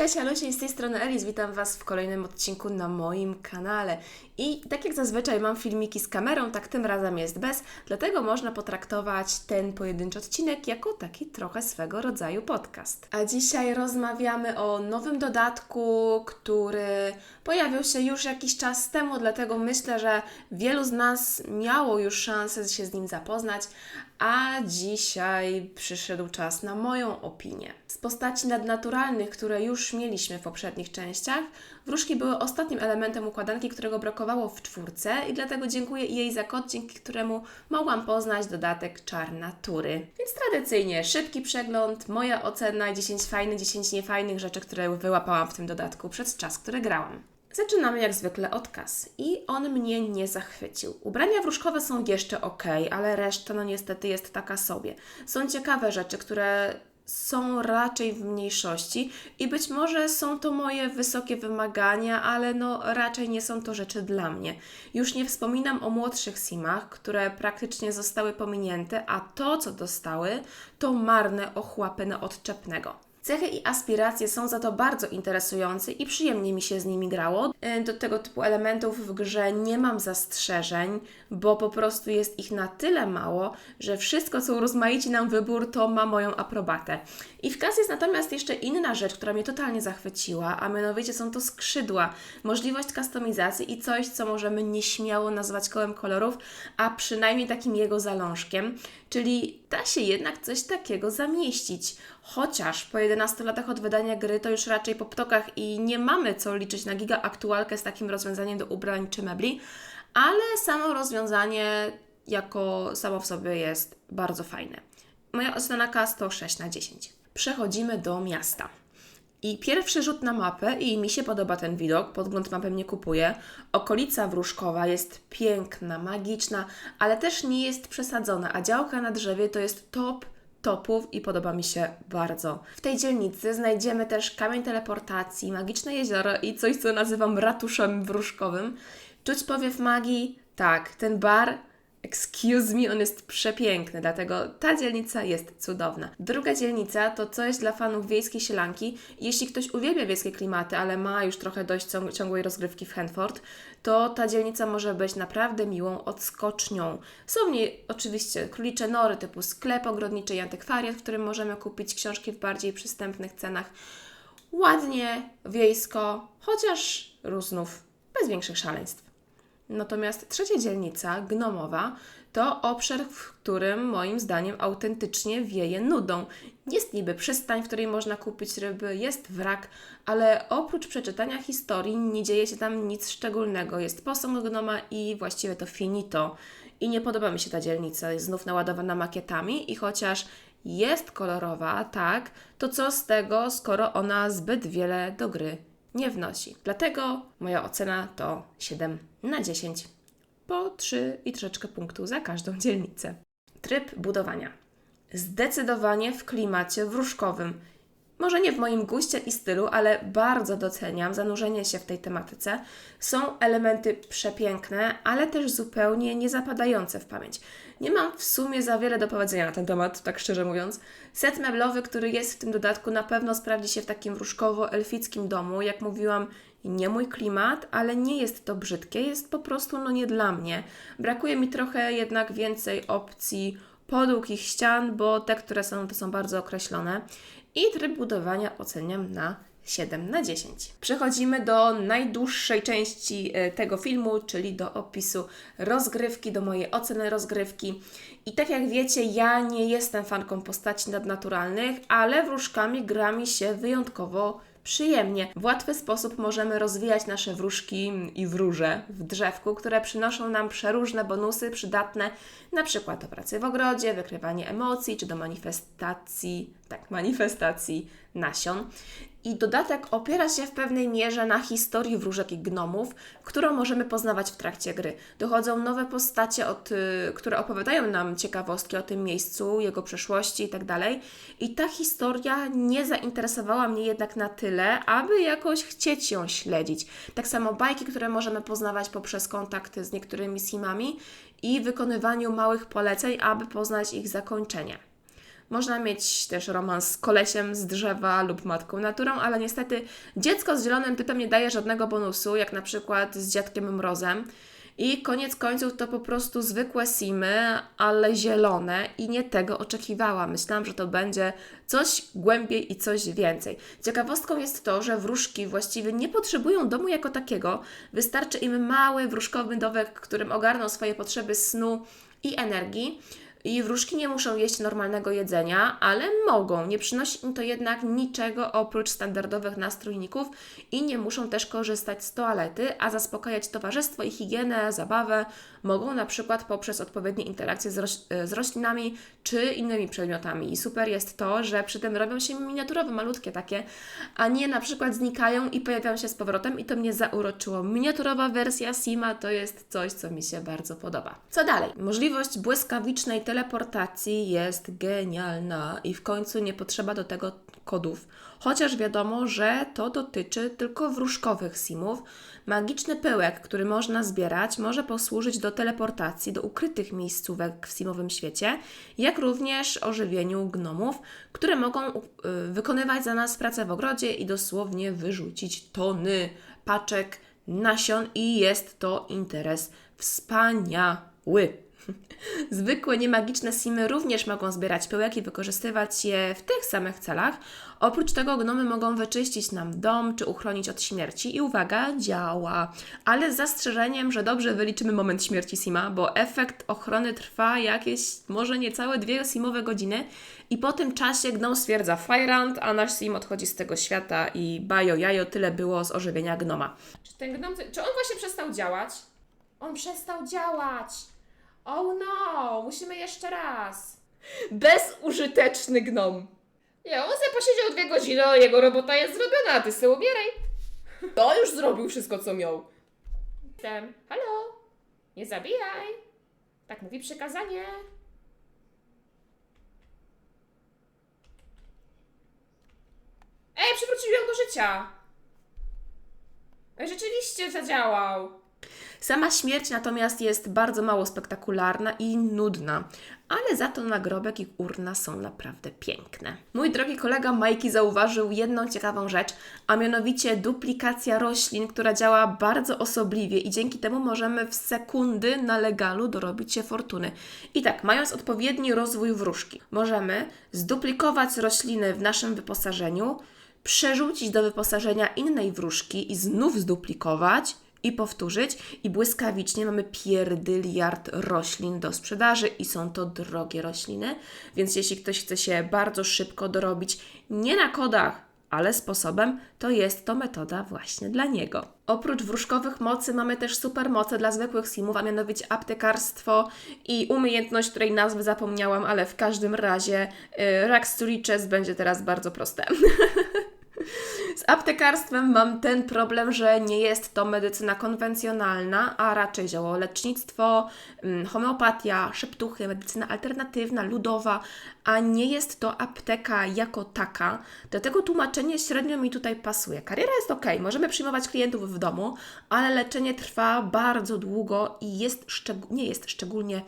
Cześć, Alusie, z tej strony Elis, witam Was w kolejnym odcinku na moim kanale. I tak jak zazwyczaj mam filmiki z kamerą, tak tym razem jest bez, dlatego można potraktować ten pojedynczy odcinek jako taki trochę swego rodzaju podcast. A dzisiaj rozmawiamy o nowym dodatku, który pojawił się już jakiś czas temu, dlatego myślę, że wielu z nas miało już szansę się z nim zapoznać, a dzisiaj przyszedł czas na moją opinię. Z postaci nadnaturalnych, które już mieliśmy w poprzednich częściach, wróżki były ostatnim elementem układanki, którego brakowało w czwórce i dlatego dziękuję jej za kod, dzięki któremu mogłam poznać dodatek Czar Natury. Więc tradycyjnie szybki przegląd, moja ocena 10 fajnych, 10 niefajnych rzeczy, które wyłapałam w tym dodatku przez czas, który grałam. Zaczynamy jak zwykle od kas i on mnie nie zachwycił. Ubrania wróżkowe są jeszcze ok, ale reszta no niestety jest taka sobie. Są ciekawe rzeczy, które są raczej w mniejszości i być może są to moje wysokie wymagania, ale no raczej nie są to rzeczy dla mnie. Już nie wspominam o młodszych simach, które praktycznie zostały pominięte, a to co dostały to marne ochłapy na odczepnego. Cechy i aspiracje są za to bardzo interesujące i przyjemnie mi się z nimi grało. E, do tego typu elementów w grze nie mam zastrzeżeń, bo po prostu jest ich na tyle mało, że wszystko, co urozmaici nam wybór, to ma moją aprobatę. I w kas jest natomiast jeszcze inna rzecz, która mnie totalnie zachwyciła, a mianowicie są to skrzydła, możliwość kustomizacji i coś, co możemy nieśmiało nazwać kołem kolorów, a przynajmniej takim jego zalążkiem, czyli da się jednak coś takiego zamieścić. Chociaż po 11 latach od wydania gry to już raczej po ptokach i nie mamy co liczyć na giga aktualkę z takim rozwiązaniem do ubrań czy mebli, ale samo rozwiązanie jako samo w sobie jest bardzo fajne. Moja to 6 na 10. Przechodzimy do miasta. I pierwszy rzut na mapę, i mi się podoba ten widok, podgląd mapy nie kupuję. Okolica wróżkowa jest piękna, magiczna, ale też nie jest przesadzona, a działka na drzewie to jest top topów i podoba mi się bardzo. W tej dzielnicy znajdziemy też kamień teleportacji, magiczne jezioro i coś, co nazywam ratuszem wróżkowym. Czuć powiew magii? Tak, ten bar Excuse me, on jest przepiękny, dlatego ta dzielnica jest cudowna. Druga dzielnica to coś dla fanów wiejskiej sielanki. Jeśli ktoś uwielbia wiejskie klimaty, ale ma już trochę dość ciągłej rozgrywki w Hanford, to ta dzielnica może być naprawdę miłą odskocznią. Są w niej oczywiście królicze nory typu sklep ogrodniczy i antykwariat, w którym możemy kupić książki w bardziej przystępnych cenach. Ładnie, wiejsko, chociaż różnów, bez większych szaleństw. Natomiast trzecia dzielnica, Gnomowa, to obszar, w którym moim zdaniem autentycznie wieje nudą. Jest niby przystań, w której można kupić ryby, jest wrak, ale oprócz przeczytania historii nie dzieje się tam nic szczególnego. Jest posąg gnoma i właściwie to finito. I nie podoba mi się ta dzielnica, jest znów naładowana makietami i chociaż jest kolorowa, tak, to co z tego, skoro ona zbyt wiele do gry nie wnosi. Dlatego moja ocena to 7 na 10. Po 3 i troszeczkę punktu za każdą dzielnicę. Tryb budowania. Zdecydowanie w klimacie wróżkowym. Może nie w moim guście i stylu, ale bardzo doceniam zanurzenie się w tej tematyce. Są elementy przepiękne, ale też zupełnie niezapadające w pamięć. Nie mam w sumie za wiele do powiedzenia na ten temat, tak szczerze mówiąc. Set meblowy, który jest w tym dodatku, na pewno sprawdzi się w takim wróżkowo-elfickim domu. Jak mówiłam, nie mój klimat, ale nie jest to brzydkie, jest po prostu no nie dla mnie. Brakuje mi trochę jednak więcej opcji podług ścian, bo te, które są, to są bardzo określone. I tryb budowania oceniam na 7 na 10. Przechodzimy do najdłuższej części e, tego filmu, czyli do opisu rozgrywki, do mojej oceny rozgrywki. I tak jak wiecie, ja nie jestem fanką postaci nadnaturalnych, ale wróżkami gra mi się wyjątkowo przyjemnie. W łatwy sposób możemy rozwijać nasze wróżki i wróże w drzewku, które przynoszą nam przeróżne bonusy przydatne na przykład do pracy w ogrodzie, wykrywanie emocji czy do manifestacji, tak, manifestacji nasion. I dodatek opiera się w pewnej mierze na historii wróżek i gnomów, którą możemy poznawać w trakcie gry. Dochodzą nowe postacie, od, y, które opowiadają nam ciekawostki o tym miejscu, jego przeszłości itd. Tak I ta historia nie zainteresowała mnie jednak na tyle, aby jakoś chcieć ją śledzić. Tak samo bajki, które możemy poznawać poprzez kontakty z niektórymi simami i wykonywaniu małych poleceń, aby poznać ich zakończenie. Można mieć też romans z kolesiem z drzewa lub matką naturą, ale niestety dziecko z zielonym typem nie daje żadnego bonusu, jak na przykład z dziadkiem mrozem. I koniec końców to po prostu zwykłe simy, ale zielone i nie tego oczekiwałam. Myślałam, że to będzie coś głębiej i coś więcej. Ciekawostką jest to, że wróżki właściwie nie potrzebują domu jako takiego. Wystarczy im mały wróżkowy domek, którym ogarną swoje potrzeby snu i energii. I wróżki nie muszą jeść normalnego jedzenia, ale mogą. Nie przynosi im to jednak niczego oprócz standardowych nastrójników i nie muszą też korzystać z toalety, a zaspokajać towarzystwo i higienę, zabawę mogą na przykład poprzez odpowiednie interakcje z, roś z roślinami czy innymi przedmiotami. I super jest to, że przy tym robią się miniaturowe, malutkie takie, a nie na przykład znikają i pojawiają się z powrotem i to mnie zauroczyło. Miniaturowa wersja Sima to jest coś, co mi się bardzo podoba. Co dalej? Możliwość błyskawicznej teleportacji jest genialna i w końcu nie potrzeba do tego kodów. Chociaż wiadomo, że to dotyczy tylko wróżkowych simów. Magiczny pyłek, który można zbierać, może posłużyć do teleportacji do ukrytych miejscówek w simowym świecie, jak również ożywieniu gnomów, które mogą y, wykonywać za nas pracę w ogrodzie i dosłownie wyrzucić tony paczek nasion i jest to interes wspaniały. Zwykłe niemagiczne simy również mogą zbierać pyłek i wykorzystywać je w tych samych celach. Oprócz tego gnomy mogą wyczyścić nam dom czy uchronić od śmierci i uwaga, działa. Ale z zastrzeżeniem, że dobrze wyliczymy moment śmierci sima, bo efekt ochrony trwa jakieś może niecałe dwie simowe godziny i po tym czasie gnom stwierdza Fire a nasz sim odchodzi z tego świata i bajo jajo, tyle było z ożywienia gnoma. Czy ten gnom, czy on właśnie przestał działać? On przestał działać! Oh no, musimy jeszcze raz. Bezużyteczny gnom. Nie, on sobie posiedział dwie godziny, a jego robota jest zrobiona, a ty sobie ubieraj. To już zrobił wszystko, co miał. Jestem. Halo? Nie zabijaj. Tak mówi przykazanie. Ej, przywróciłem do życia. Ej, Rzeczywiście zadziałał. Sama śmierć natomiast jest bardzo mało spektakularna i nudna, ale za to nagrobek i urna są naprawdę piękne. Mój drogi kolega Majki zauważył jedną ciekawą rzecz, a mianowicie duplikacja roślin, która działa bardzo osobliwie i dzięki temu możemy w sekundy na legalu dorobić się fortuny. I tak, mając odpowiedni rozwój wróżki, możemy zduplikować rośliny w naszym wyposażeniu, przerzucić do wyposażenia innej wróżki i znów zduplikować i powtórzyć i błyskawicznie mamy pierdyliard roślin do sprzedaży i są to drogie rośliny, więc jeśli ktoś chce się bardzo szybko dorobić, nie na kodach, ale sposobem, to jest to metoda właśnie dla niego. Oprócz wróżkowych mocy mamy też supermoce dla zwykłych simów, a mianowicie aptekarstwo i umiejętność, której nazwy zapomniałam, ale w każdym razie yy, Rax to Riches będzie teraz bardzo proste. Aptekarstwem mam ten problem, że nie jest to medycyna konwencjonalna, a raczej ziołolecznictwo, mm, homeopatia, szeptuchy, medycyna alternatywna, ludowa, a nie jest to apteka jako taka. Dlatego tłumaczenie średnio mi tutaj pasuje. Kariera jest ok, możemy przyjmować klientów w domu, ale leczenie trwa bardzo długo i jest nie jest szczególnie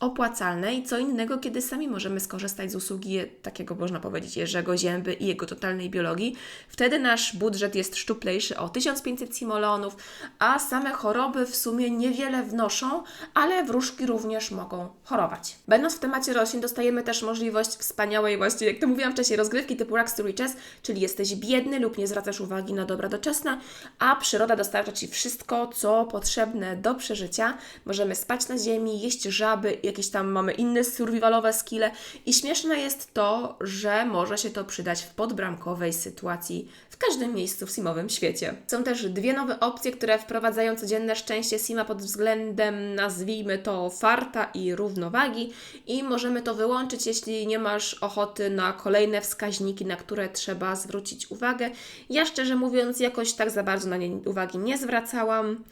opłacalne i co innego, kiedy sami możemy skorzystać z usługi takiego, można powiedzieć, Jerzego Zięby i jego totalnej biologii. Wtedy nasz budżet jest szczuplejszy o 1500 simolonów, a same choroby w sumie niewiele wnoszą, ale wróżki również mogą chorować. Będąc w temacie roślin, dostajemy też możliwość wspaniałej, właśnie jak to mówiłam wcześniej, rozgrywki typu Rags to Riches, czyli jesteś biedny lub nie zwracasz uwagi na dobra doczesne, a przyroda dostarcza Ci wszystko, co potrzebne do przeżycia. Możemy spać na ziemi, jeść żaby, jakieś tam mamy inne survivalowe skille i śmieszne jest to, że może się to przydać w podbramkowej sytuacji w każdym miejscu w simowym świecie. Są też dwie nowe opcje, które wprowadzają codzienne szczęście sima pod względem, nazwijmy to, farta i równowagi i możemy to wyłączyć, jeśli nie masz ochoty na kolejne wskaźniki, na które trzeba zwrócić uwagę. Ja szczerze mówiąc jakoś tak za bardzo na nie uwagi nie zwracałam.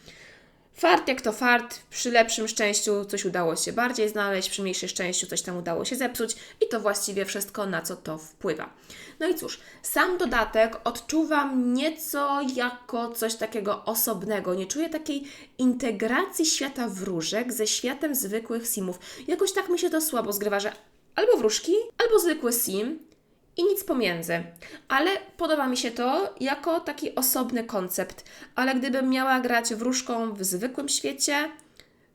Fart jak to fart, przy lepszym szczęściu coś udało się bardziej znaleźć, przy mniejszym szczęściu coś tam udało się zepsuć i to właściwie wszystko, na co to wpływa. No i cóż, sam dodatek odczuwam nieco jako coś takiego osobnego. Nie czuję takiej integracji świata wróżek ze światem zwykłych simów. Jakoś tak mi się to słabo zgrywa, że Albo wróżki, albo zwykły sim i nic pomiędzy. Ale podoba mi się to jako taki osobny koncept. Ale gdybym miała grać wróżką w zwykłym świecie,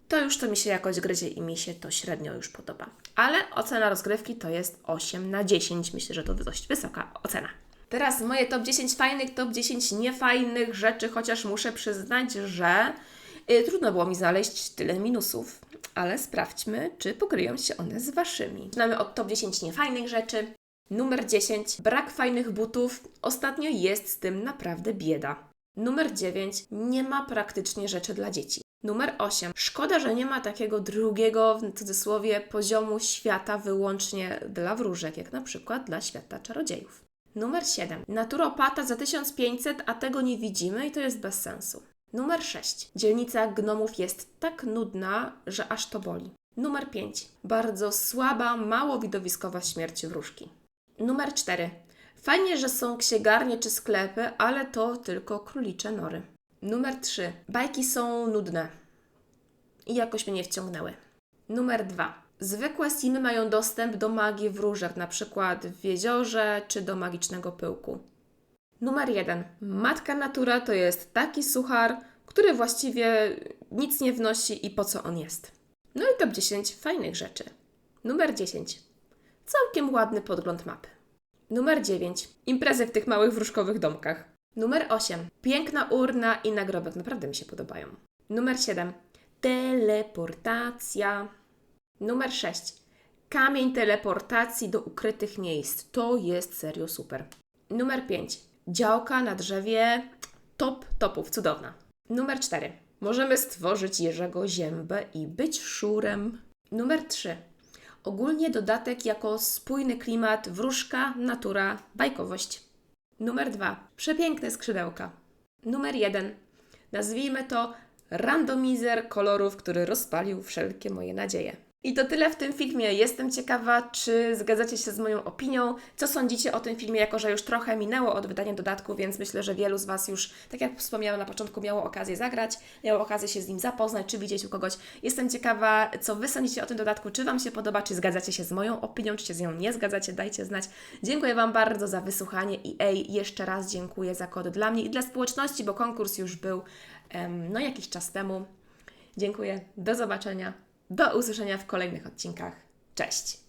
to już to mi się jakoś gryzie i mi się to średnio już podoba. Ale ocena rozgrywki to jest 8 na 10. Myślę, że to dość wysoka ocena. Teraz moje top 10 fajnych, top 10 niefajnych rzeczy, chociaż muszę przyznać, że y, trudno było mi znaleźć tyle minusów. Ale sprawdźmy, czy pokryją się one z Waszymi. Zaczynamy od top 10 niefajnych rzeczy. Numer 10. Brak fajnych butów. Ostatnio jest z tym naprawdę bieda. Numer 9. Nie ma praktycznie rzeczy dla dzieci. Numer 8. Szkoda, że nie ma takiego drugiego, w cudzysłowie, poziomu świata wyłącznie dla wróżek, jak na przykład dla świata czarodziejów. Numer 7. Naturopata za 1500, a tego nie widzimy i to jest bez sensu. Numer 6. Dzielnica gnomów jest tak nudna, że aż to boli. Numer 5. Bardzo słaba, mało widowiskowa śmierć wróżki. Numer 4. Fajnie, że są księgarnie czy sklepy, ale to tylko królicze nory. Numer 3. Bajki są nudne i jakoś mnie nie wciągnęły. Numer 2. Zwykłe simy mają dostęp do magii wróżek, na przykład w jeziorze czy do magicznego pyłku. Numer 1. Matka Natura to jest taki suchar, który właściwie nic nie wnosi i po co on jest. No i top 10 fajnych rzeczy. Numer 10. Całkiem ładny podgląd mapy. Numer 9. Imprezy w tych małych wróżkowych domkach. Numer 8. Piękna urna i nagrobek. Naprawdę mi się podobają. Numer 7. Teleportacja. Numer 6. Kamień teleportacji do ukrytych miejsc. To jest serio super. Numer 5. Działka na drzewie. Top topów. Cudowna. Numer 4. Możemy stworzyć Jerzego Ziębę i być szurem. Numer 3. Ogólnie dodatek jako spójny klimat, wróżka, natura, bajkowość. Numer 2. Przepiękne skrzydełka. Numer 1. Nazwijmy to randomizer kolorów, który rozpalił wszelkie moje nadzieje. I to tyle w tym filmie. Jestem ciekawa, czy zgadzacie się z moją opinią. Co sądzicie o tym filmie, jako że już trochę minęło od wydania dodatku, więc myślę, że wielu z Was już, tak jak wspomniałam na początku, miało okazję zagrać, miało okazję się z nim zapoznać, czy widzieć u kogoś. Jestem ciekawa, co Wy sądzicie o tym dodatku, czy Wam się podoba, czy zgadzacie się z moją opinią, czy się z nią nie zgadzacie, dajcie znać. Dziękuję Wam bardzo za wysłuchanie i ej, jeszcze raz dziękuję za kod dla mnie i dla społeczności, bo konkurs już był no jakiś czas temu. Dziękuję, do zobaczenia. Do usłyszenia w kolejnych odcinkach. Cześć!